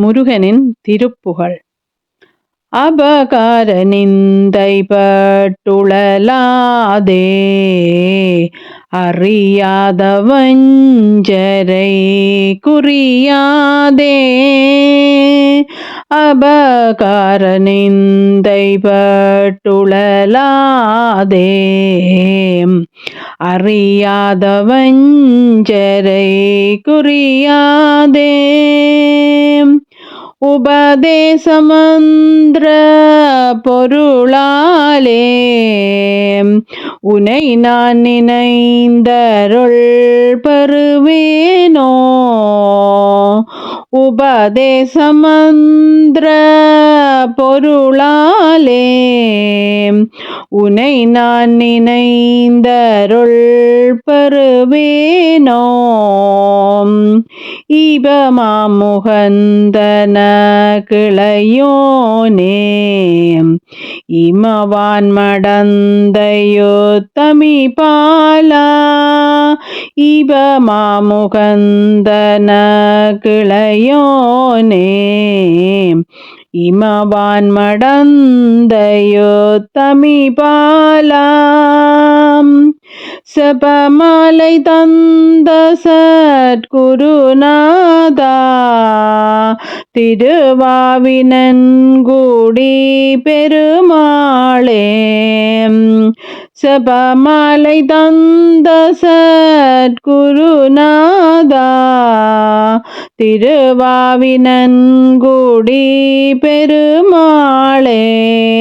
முருகனின் திருப்புகழ். அபகார நிந்தை பட்டுழலாதே அறியாத வஞ்சரை குறியாதே. அபகார நிந்தை பட்டுழலாதே குறியாதே. உபதேசமந்திர பொருளாலே. உனை நான் நினைந்தருள் பருவேன். உபதேசமந்திர பொருளாலே உனை நான் நினைந்தருள் பெறுவேனோ? இபமாமுகந்தன கிளையோனே. இமவான் மடந்தையோ தமிபாலா இபமாமுகந்தன கிளையோனே இமவான் மடந்தையோ தமிபாலாம் செபமாலை தந்த சத்குருநாதா திருவாவினன்குடி பெருமாளே. செபமாலை தந்த சத்குருநாதா. திருவாவினன்குடி பெருமாளே.